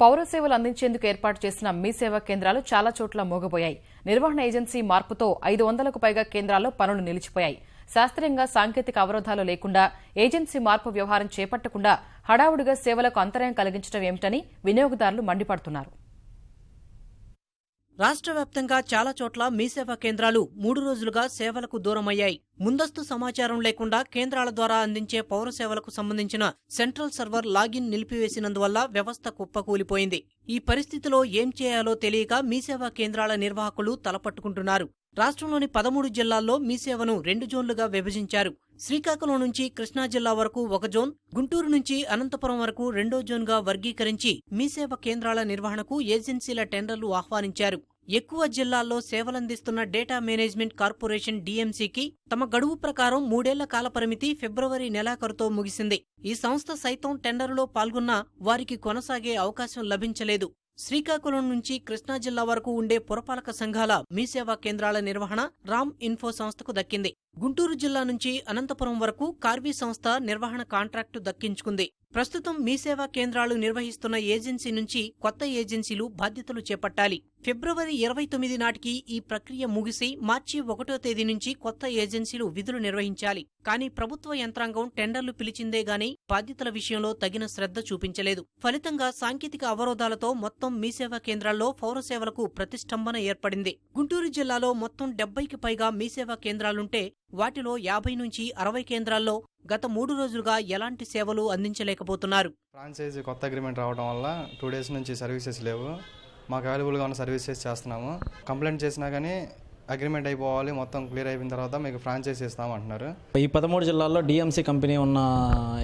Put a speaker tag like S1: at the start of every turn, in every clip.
S1: పౌర సేవలు అందించేందుకు ఏర్పాటు చేసిన మీ సేవా కేంద్రాలు చాలా చోట్ల మోగబోయాయి. నిర్వహణ ఏజెన్సీ మార్పుతో ఐదు వందలకు పైగా కేంద్రాల్లో పనులు నిలిచిపోయాయి. శాస్త్రీయంగా సాంకేతిక అవరోధాలు లేకుండా ఏజెన్సీ మార్పు వ్యవహారం చేపట్టకుండా హడావుడిగా సేవలకు అంతరాయం కలిగించడం ఏమిటని వినియోగదారులు మండిపడుతున్నారు.
S2: రాష్ట్ర వ్యాప్తంగా చాలా చోట్ల మీసేవా కేంద్రాలు మూడు రోజులుగా సేవలకు దూరమయ్యాయి. ముందస్తు సమాచారం లేకుండా కేంద్రాల ద్వారా అందించే పౌర సేవలకు సంబంధించిన సెంట్రల్ సర్వర్ లాగిన్ నిలిపివేసినందువల్ల వ్యవస్థ కుప్పకూలిపోయింది. ఈ పరిస్థితిలో ఏం చేయాలో తెలియక మీసేవా కేంద్రాల నిర్వాహకులు తలపట్టుకుంటున్నారు. రాష్ట్రంలోని పదమూడు జిల్లాల్లో మీ సేవను రెండు జోన్లుగా విభజించారు. శ్రీకాకుళం నుంచి కృష్ణా జిల్లా వరకు ఒక జోన్ గుంటూరు నుంచి అనంతపురం వరకు రెండో జోన్గా వర్గీకరించి మీసేవ కేంద్రాల నిర్వహణకు ఏజెన్సీల టెండర్లు ఆహ్వానించారు. ఎక్కువ జిల్లాల్లో సేవలందిస్తున్న డేటా మేనేజ్మెంట్ కార్పొరేషన్ డీఎంసీకి తమ గడువు ప్రకారం మూడేళ్ళ కాలపరిమితి ఫిబ్రవరి నెలాఖరుతో ముగిసింది. ఈ సంస్థ సైతం టెండరులో పాల్గొన్నా వారికి కొనసాగే అవకాశం లభించలేదు. శ్రీకాకుళం నుంచి కృష్ణా జిల్లా వరకు ఉండే పురపాలక సంఘాల మీ సేవా కేంద్రాల నిర్వహణ రామ్ ఇన్ఫో సంస్థకు దక్కింది. గుంటూరు జిల్లా నుంచి అనంతపురం వరకు కార్బీ సంస్థ నిర్వహణ కాంట్రాక్టు దక్కించుకుంది. ప్రస్తుతం మీ సేవా కేంద్రాలు నిర్వహిస్తున్న ఏజెన్సీ నుంచి కొత్త ఏజెన్సీలు బాధ్యతలు చేపట్టాలి. ఫిబ్రవరి ఇరవై తొమ్మిది నాటికి ఈ ప్రక్రియ ముగిసి మార్చి ఒకటో తేదీ నుంచి కొత్త ఏజెన్సీలు విధులు నిర్వహించాలి. కానీ ప్రభుత్వ యంత్రాంగం టెండర్లు పిలిచిందే గాని బాధ్యతల విషయంలో తగిన శ్రద్ధ చూపించలేదు. ఫలితంగా సాంకేతిక అవరోధాలతో మొత్తం మీ సేవా కేంద్రాల్లో పౌరసేవలకు ప్రతిష్టంభన ఏర్పడింది. గుంటూరు జిల్లాలో మొత్తం డెబ్బైకి పైగా మీ సేవా కేంద్రాలుంటే వాటిలో యాభై నుంచి అరవై కేంద్రాల్లో గత మూడు రోజులుగా ఎలాంటి సేవలు అందించలేకపోతున్నారు.
S3: ఫ్రాంచైజీ కొత్త అగ్రిమెంట్ రావడం వల్ల టూ డేస్ నుంచి సర్వీసెస్ లేవు. మాకు అవైలబుల్గా ఉన్న సర్వీసెస్ చేస్తున్నాము. కంప్లైంట్ చేసినా కానీ అగ్రిమెంట్ అయిపోవాలి మొత్తం క్లియర్ అయిపోయిన తర్వాత మీకు ఫ్రాంచైజీ ఇస్తామంటున్నారు.
S4: ఈ పదమూడు జిల్లాల్లో డిఎంసీ కంపెనీ ఉన్న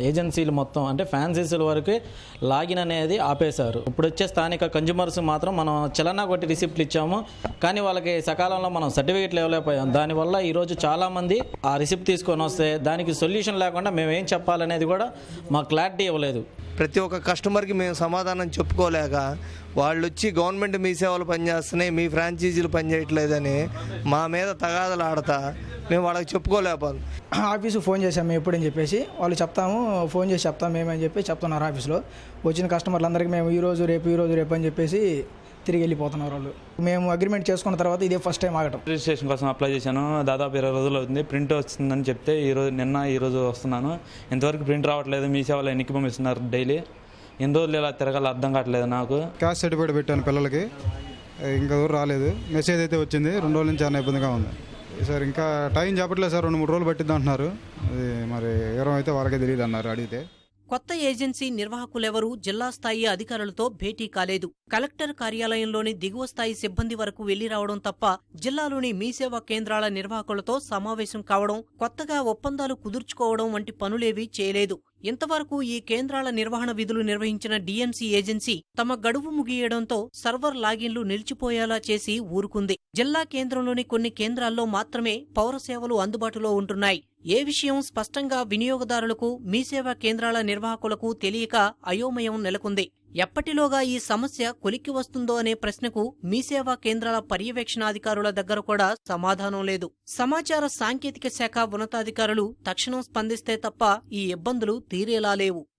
S4: ఏజెన్సీలు మొత్తం అంటే ఫ్యాన్సీల వరకు లాగిన్ అనేది ఆపేశారు. ఇప్పుడు వచ్చే స్థానిక కన్జ్యూమర్స్ మాత్రం మనం చలనా కొట్టి రిసిప్ట్లు ఇచ్చాము. కానీ వాళ్ళకి సకాలంలో మనం సర్టిఫికేట్లు ఇవ్వలేకపోయాం. దానివల్ల ఈరోజు చాలామంది ఆ రిసిప్ట్ తీసుకొని వస్తే దానికి సొల్యూషన్ లేకుండా మేము ఏం చెప్పాలనేది కూడా మాకు క్లారిటీ ఇవ్వలేదు.
S5: ప్రతి ఒక్క కస్టమర్కి మేము సమాధానం చెప్పుకోలేక వాళ్ళు వచ్చి గవర్నమెంట్ మీ సేవలు పనిచేస్తున్నాయి మీ ఫ్రాంచైజీలు పనిచేయట్లేదని మా మీద తగాదలు ఆడతా మేము వాళ్ళకి చెప్పుకోలేకపోతాం
S6: ఆఫీసు ఫోన్ చేశాం మేము ఎప్పుడని చెప్పేసి. వాళ్ళు చెప్తాము ఫోన్ చేసి చెప్తాం మేమని చెప్పి చెప్తున్నారు ఆఫీస్లో. వచ్చిన కస్టమర్లందరికీ మేము ఈరోజు రేపు ఈరోజు రేపు అని చెప్పేసి తిరిగి వెళ్ళిపోతున్నారు వాళ్ళు. మేము అగ్రిమెంట్ చేసుకున్న తర్వాత ఇదే ఫస్ట్ టైం ఆగటం.
S7: రిజిస్ట్రేషన్ కోసం అప్లై చేశాను. దాదాపు ఇరవై రోజులు అవుతుంది. ప్రింట్ వస్తుందని చెప్తే ఈ రోజు నిన్న ఈ రోజు వస్తున్నాను. ఇంతవరకు ప్రింట్ రావట్లేదు. మీ సేవలో ఎన్నికి పంపిస్తున్నారు డైలీ ఎన్ని రోజులు ఇలా తిరగాలి అర్థం కావట్లేదు నాకు.
S8: క్యాష్ సర్టిఫికేట్ పెట్టాను పిల్లలకి. ఇంకా దూరం రాలేదు. మెసేజ్ అయితే వచ్చింది. రెండు రోజుల నుంచి చాలా ఇబ్బందిగా ఉంది. సార్ ఇంకా టైం చెప్పట్లేదు సార్. రెండు మూడు రోజులు పట్టిద్ది అంటున్నారు. అది మరి ఎవరం అయితే వాళ్ళకే తెలియదు అన్నారు అడిగితే.
S2: కొత్త ఏజెన్సీ నిర్వాహకులెవరూ జిల్లా స్థాయి అధికారులతో భేటీ కాలేదు. కలెక్టర్ కార్యాలయంలోని దిగువ స్థాయి సిబ్బంది వరకు వెళ్ళి రావడం తప్ప జిల్లాలోని మీ సేవా కేంద్రాల నిర్వాహకులతో సమావేశం కావడం కొత్తగా ఒప్పందాలు కుదుర్చుకోవడం వంటి పనులేవీ చేయలేదు. ఇంతవరకు ఈ కేంద్రాల నిర్వహణ విధులు నిర్వహించిన డీఎంసీ ఏజెన్సీ తమ గడువు ముగియడంతో సర్వర్ లాగిన్లు నిలిచిపోయేలా చేసి ఊరుకుంది. జిల్లా కేంద్రంలోని కొన్ని కేంద్రాల్లో మాత్రమే పౌర సేవలు అందుబాటులో ఉంటున్నాయి. ఏ విషయం స్పష్టంగా వినియోగదారులకు మీసేవా కేంద్రాల నిర్వాహకులకు తెలియక అయోమయం నెలకొంది. ఎప్పటిలోగా ఈ సమస్య కొలిక్కి వస్తుందో అనే ప్రశ్నకు మీసేవా కేంద్రాల పర్యవేక్షణాధికారుల దగ్గర కూడా సమాధానం లేదు. సమాచార సాంకేతిక శాఖ ఉన్నతాధికారులు తక్షణం స్పందిస్తే తప్ప ఈ ఇబ్బందులు తీరేలా లేవు.